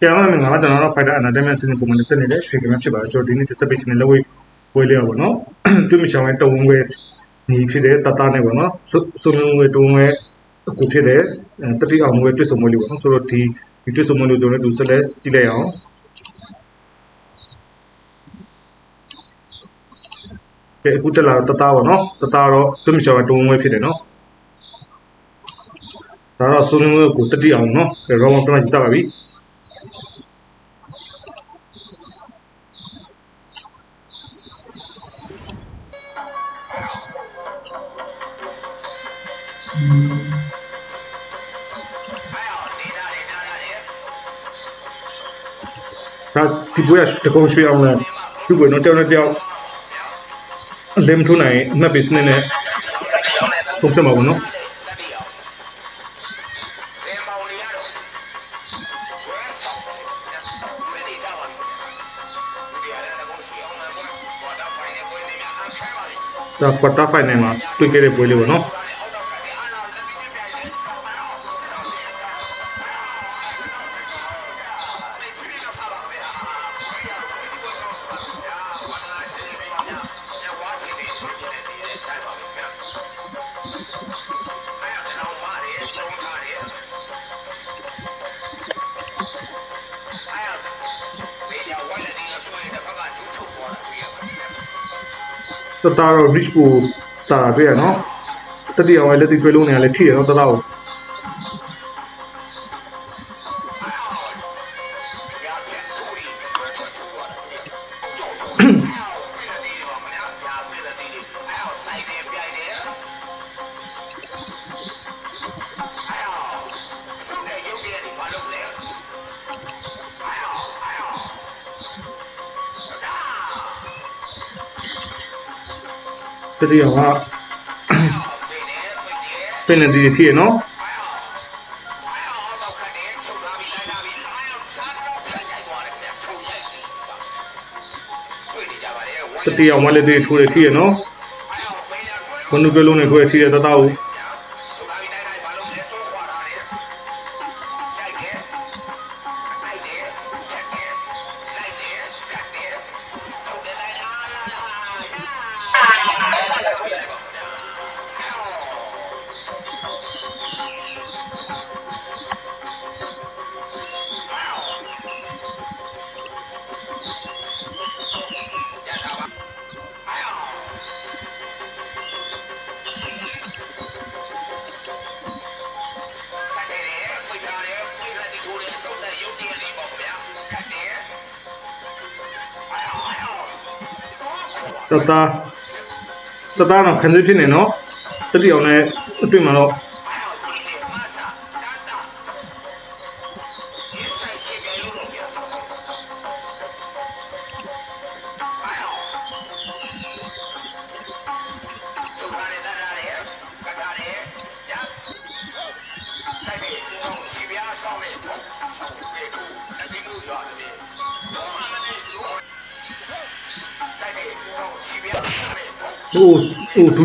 ပြန်လာမယ်ငါကျွန်တော်တို့ fighter entertainment စီစဉ်ပုံမှန်တက်နေတဲ့ trigger ဖြစ်ပါတယ်ကျွန်တော်ဒီနေ့ dissertation နဲ့လက်ဝဲဝဲလေးပါနော်တွေ့မချောင်းရဲ့တုံးဝဲညီဖြစ်တဲ့တတနဲ့ပေါ့နော်စုံလုံးဝဲတုံးဝဲအခုဖြစ်တဲ့တတိအောင်ဝဲတွေ့ဆုံမလို့ပေါ့နော်ဆိုတော့ဒီဒီတွေ့ဆုံမလို့ကျွန်တော်တို့ဆက်လက်ကြည့်လိုက်အောင်ကဲအခုတက်လာတတပါနော်တတတော့တွေ့မချောင်းရဲ့တုံးဝဲဖြစ်တယ်နော်ဒါတော့စုံလုံးဝဲကိုတတိအောင်နော်ရောမပြန်ကြည့်စပါပြီ ဒါဒီပွဲကတကုံရွှေအောင်လဲသူ့ကိုတော့တယောက်နဲ့တယောက်လမ်ထုံးနိုင်အမှတ်ပေးစနစ်နဲ့ဆုံးဖြတ်မှာပေါ့နော် ကွာတာဖိုင်နယ်မှာတွေ့ခဲ့တဲ့ပွဲလေးပေါ့နော် တတာတော့ reach ကိုစာတာတွေ့ရနော်တတိယဝိုင်းလက်တိတွေ့လုံးနေရလဲထိရနော်တတာကို တတိယကပင်နေဒီရှိရနော်တတိယဝိုင်းလက်တိထိုးရထိရနော်ဘုံတွေ့လုံးနေထိုးရထိရတတာကို တတာတတာတော့ခံစစ်ဖြစ်နေနော်တတိယအောင်နဲ့အတွင်မှာတော့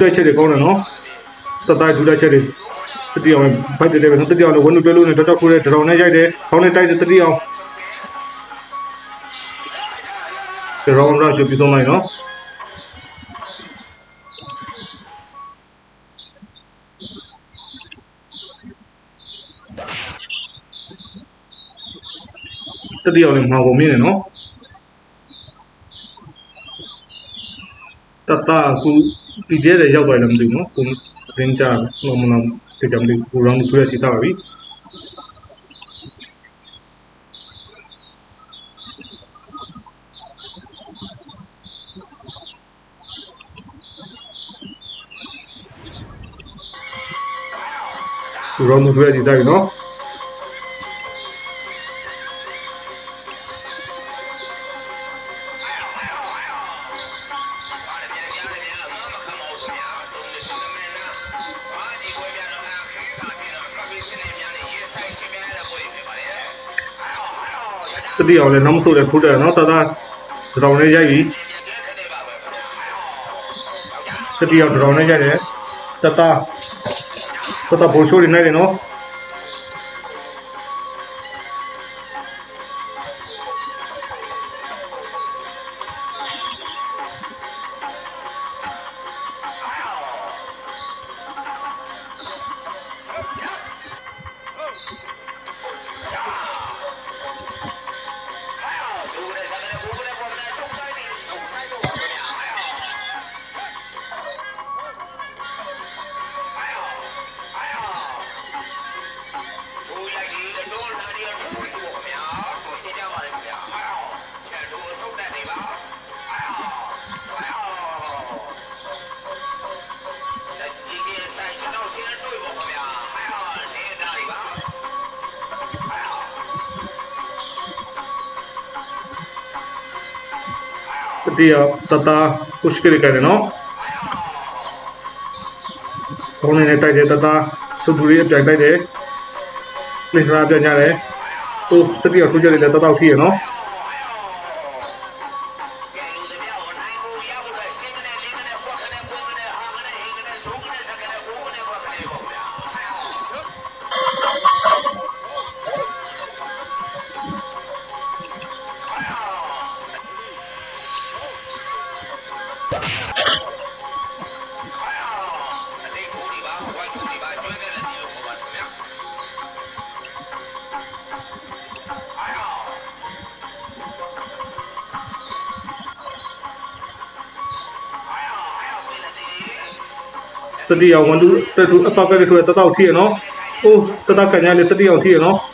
တိုက်ချက်တွေကောင်းတယ်နော်တတာဒူတိုက်ချက်တွေတတိယအောင်ဘိုက်တယ်ပဲနော်တတိယအောင်လည်းဝန်တွဲလို့နေတော့တော့ခိုးတဲ့ဒရောင်နဲ့ရိုက်တယ်ခေါင်းနဲ့တိုက်တယ်တတိယအောင်ဒရောင်ရရှိပြီးဆုံးလိုက်နော်တတိယအောင်လည်းမှာကုန်မြင်တယ်နော်တတကူ ဒီကျဲတဲ့ရောက်သွားတယ်မသိဘူးနော်ကိုရင်းကြတော့မနာတေချာမသိဘူးကိုရောင်းသူရစီစားပါပြီကိုရောင်းသူရစီစားပြီနော် တတိအောင်လည်းနောက်မဆိုးလည်းထိုးတယ်နော်တတတောင်နဲ့ရိုက်ပြီတတိအောင်တောင်နဲ့ရိုက်တယ်တတတတဘိုလ်ရှိုးနေနေတယ်နော် တတိယတတာ push ကြည့်ကြတယ်နော်ဘောင်းနေနဲ့ တတိယ1 2 2အပောက်ကလေးထိုးတတောက်ထိရနော်။အိုးတတကန်ညာလေးတတိယထိရနော်။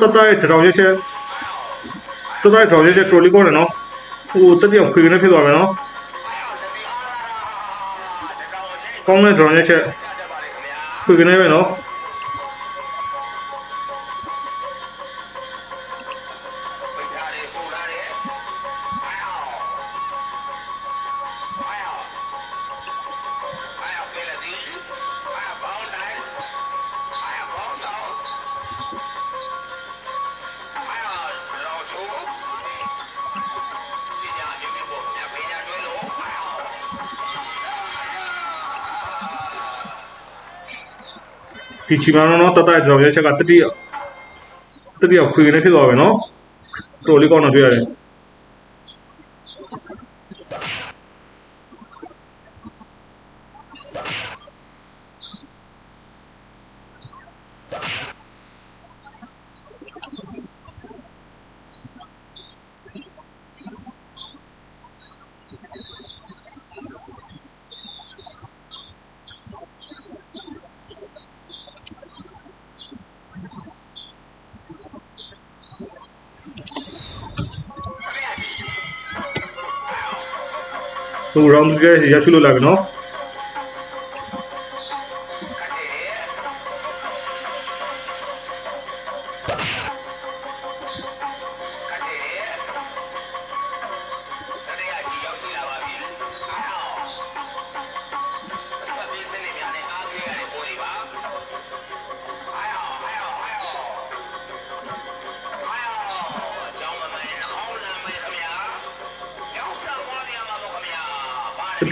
တတရဲ့တောင်ရက်ချက်တတရဲ့တောင်ရက်ချက်တော်လေးကောတယ်နော်။အိုးတတိယခွေကနေဖြစ်သွားမယ်နော်။ကောင်းတဲ့တောင်ရက်ချက်ခွေကနေပဲနော်။ ဒီချီမာနော်တတရဲ့တောင်ရက်ချက်ကတတိယတတိယခွေကနေဖြစ်သွားပဲနော်။တော်လေးကောင်းတော့တွေ့ရတယ် ဟို round ကရရှိ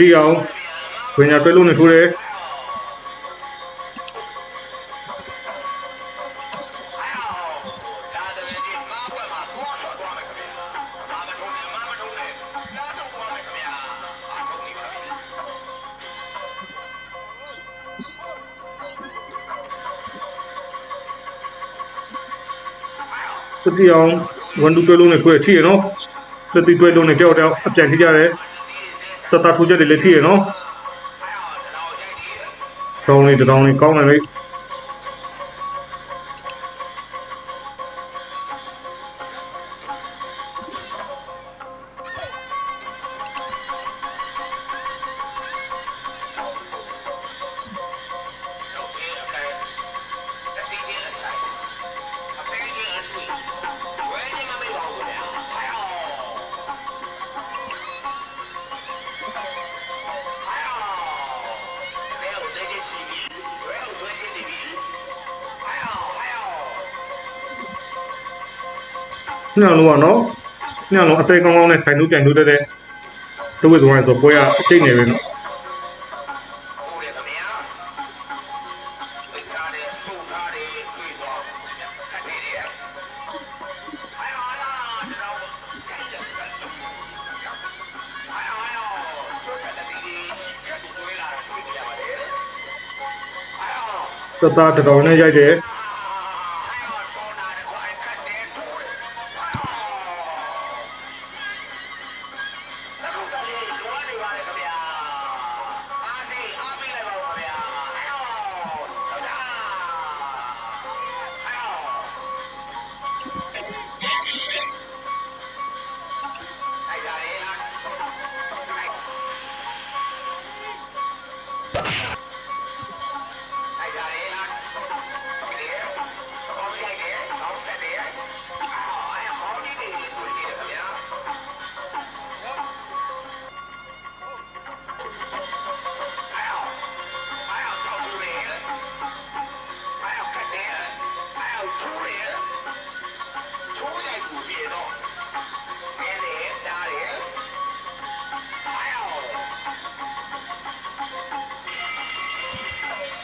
လို့လာပြီနော်တတိယအောင်ဝင်ညာတွဲလို့နေထိုးတယ်တတိယအောင်ဝန်တူတွဲလို့နေထိုးရထိရနော်တတိတွဲလို့နေကြောက်တော့အပြန်ထိကြတယ် တတထိုးချက်တွေလည်းထိရနော်တောင်းလေးတောင်းလေးကောင်းတယ်လေ ညလုံးကနော်ညလုံးအသေးကောင်းကောင်းနဲ့ဆိုင်လို့ပြန်လို့တဲ့တဝက်စုံရဆိုပွဲကအကျိတ်နေပဲနော်တသားတစ်တောင်နဲ့ရိုက်တယ်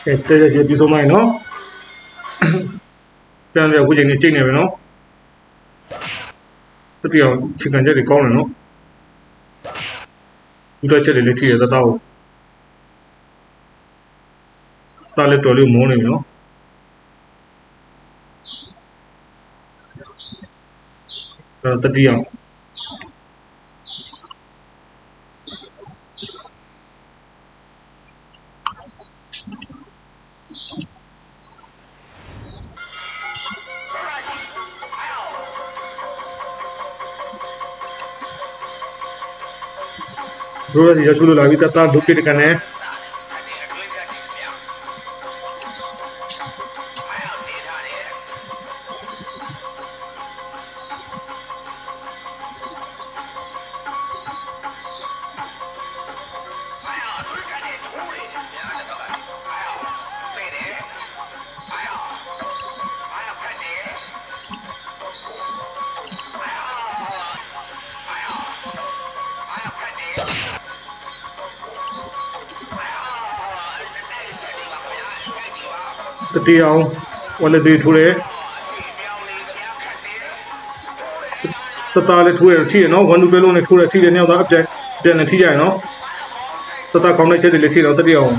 အဲတဲတဲရှိပြီးဆုံးလိုက်နော်ပြန်ပြန်ခုချိန်ကြီးချိန်နေပြီနော်တတိယချစ်ကန်ချက်တွေကောင်းတယ်နော်ဒီတော့ချက်တွေလည်းထိရတတ်တော့တားလက်တော်လေးမောနေပြီနော်အဲတတိယ ဆိုရစီရရှုလို့လာ တတ်တာဒုက္ခိတကနေတတိယအောင်ဝလက်သေးထိုးတယ်တသားလေးထိုးရထိရနော်1 2တွဲလုံးနဲ့ထိုးရထိတယ်ညောက်သားအပြန်ပြန်နဲ့ထိကြရနော်တသားကောင်းတဲ့ချက်တွေလည်းထိတော့တတိယအောင်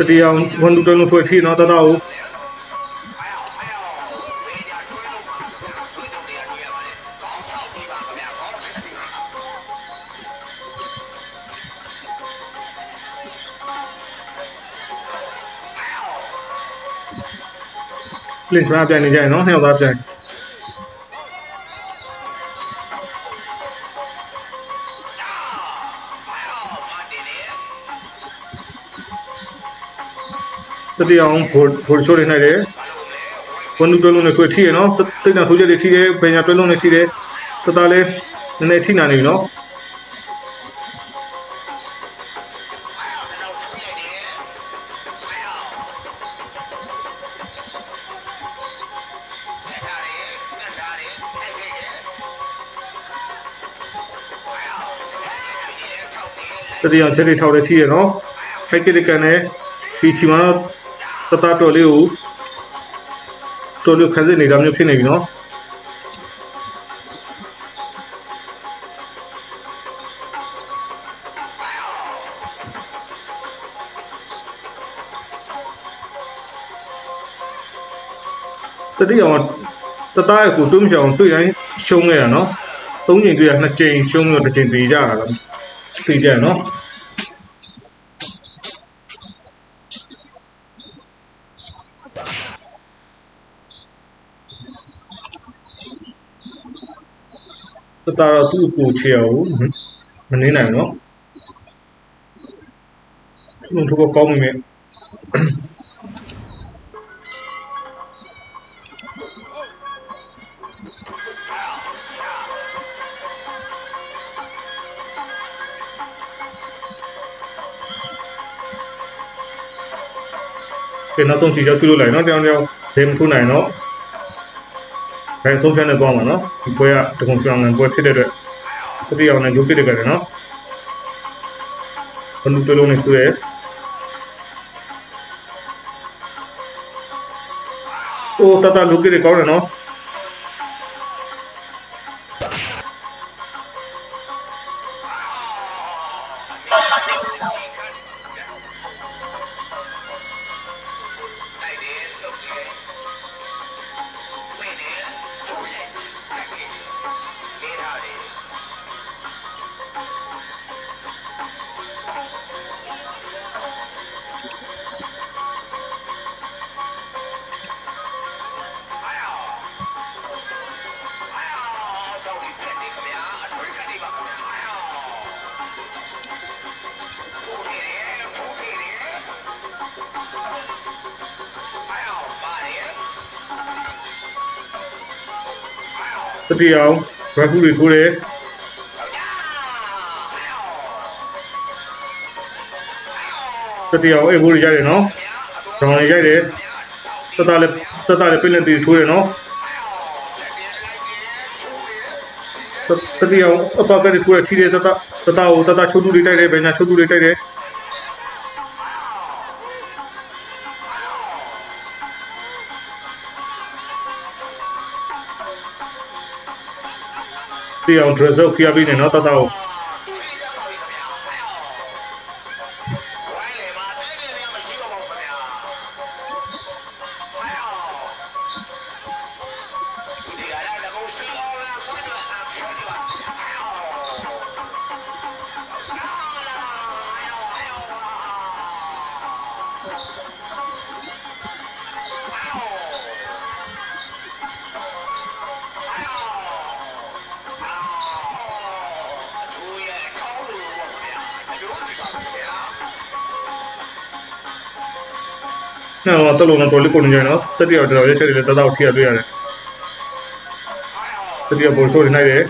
တတိယအောင်1 2တွဲလုံးထိုးရထိနော်တသားကိုလင်းချာပြန်နေကြရနော်နှစ်ယောက်သားပြန် တတိယအောင်ဘိုလ်ဘိုလ်ချိုးနေနိုင်တယ်1 2တွဲလုံးနဲ့ထိုးရထိရနော်တိတ်တန်ထိုးချက်တွေထိတယ်ပညာတွဲလုံးနဲ့ထိတယ်တသားလေးနည်းနည်းထိနာနေပြီနော်တတိယချက်တွေထောက်တယ်ထိရနော်ဟိုက်ကစ်ကန်နဲ့ဒီချီမှာတော့ တတတော်လေးကိုတော်လေးခန်းစစ်နေတာမျိုးဖြစ်နေပြီနော်တတိယအောင်တသားရဲ့ကိုတွုံးချောင်တွေ့တိုင်းရှုံးခဲ့တာနော်သုံးချိန်တွေ့ရနှစ်ချိန်ရှုံးပြီးတော့တစ်ချိန်သေးကြတာလားသိကြနော် တသားတော့သူ့ကိုချေအောင်မနေနိုင်ဘူးနော်လုံးထုတ်ကောင်းနေမယ်ကဲနောက်ဆုံးစီကြောက်ဆူလို့လိုက်နော်တောင်တောင်ဘယ်မထိုးနိုင်တော့ ဘယ်ဆုံးဖြတ်နေသွားမှာနော်ဒီပွဲကတကုံဆောင်ငံပွဲဖြစ်တဲ့အတွက်တတိယအောင်နဲ့ဂျုပ်ပစ်တယ်ကြတယ်နော်ဘယ်လိုတလုံးနဲ့ဆူရဲအိုးတတလူကြီးကောင်းတယ်နော်တတိ ယအောင်ဘက်ခုတွေထိုးတယ်တတိယအောင်အေဘိုးတွေရိုက်တယ်နော်ဒေါင်းတွေရိုက်တယ်တတလည်းတတလည်းပင်လက်တီထိုးတယ်နော်တတတိယအောင်အပကတွေထိုးတယ်ထိတယ်တတတတကိုတတချိုးတူတွေတိုက်တယ်ဘယ်ညာချိုးတူတွေတိုက်တယ် တီအောင် dress up ဖျားပြီးနေနော်တတကို နဲ့တော့တလုံးတော့တော်လေးကိုနေကြနော်တတိယတော်ရဲချက်တွေလည်းတတကိုထိရတွေ့ရတယ်တတိယဘောဆိုးနေနိုင်တယ်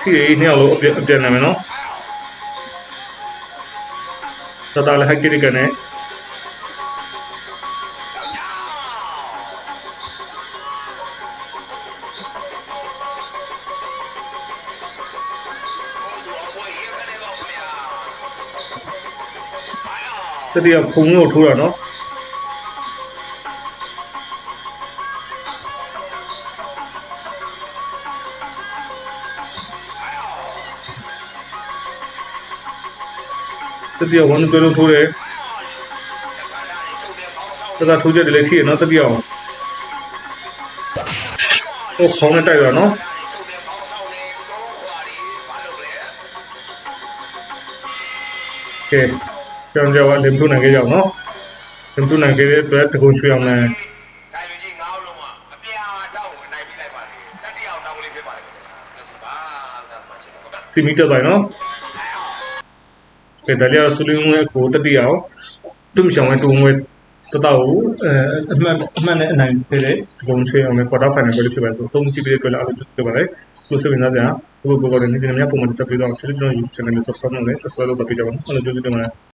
စီရီနှစ်ယောက်လုံးအပြအပြန်နာမယ်နော်တတလည်းဟက်ကီကနေ တတိယဖုံကိုထိုးတာနော်တတိယဝန်တွဲလို့ထိုးတယ်တတထိုးချက်တွေလည်းထိရနော်တတိယအောင်ဟိုခေါင်းနဲ့တိုက်ရနော်ကဲ ကြောင်ကြောင်လင်ထုနိုင်ကြအောင်နော်လင်ထုနိုင်ကြတဲ့အတွက်တကုံရွှေအောင်လည်းတိုင်လူကြီးငါးလုံးကအပြာတောက်ကိုနိုင်ပြီးလိုက်ပါလေတတိယအောင်တောင်းလေးဖြစ်ပါလေလက်စပါကမှချင်တော့စီမီတက်တိုင်းနော်ကဲဒါလေးဆူလင်းဝဲကိုတတိယအောင်သူ့ရှောင်းဝဲတုံးဝဲတတကိုအဲအမှန်အမှန်နဲ့အနိုင်သေးတဲ့ဒီကုန်းချေအောင်လည်း quarter final ပဲဖြစ်ပါဆိုဆုံးကြည့်ပြီးတော့လည်းအားလုံးကြည့်ပါလေကိုစပင်သားပြန်ဘုဘဘော်ကနေဒီနေ့ညပုံမှန်ဆက်ပြီးတော့ကျွန်တော် YouTube channel ကို subscribe လုပ်လဲ subscribe လုပ်ပါပြကြပါဦးအားလုံးကြည့်ကြပါမယ်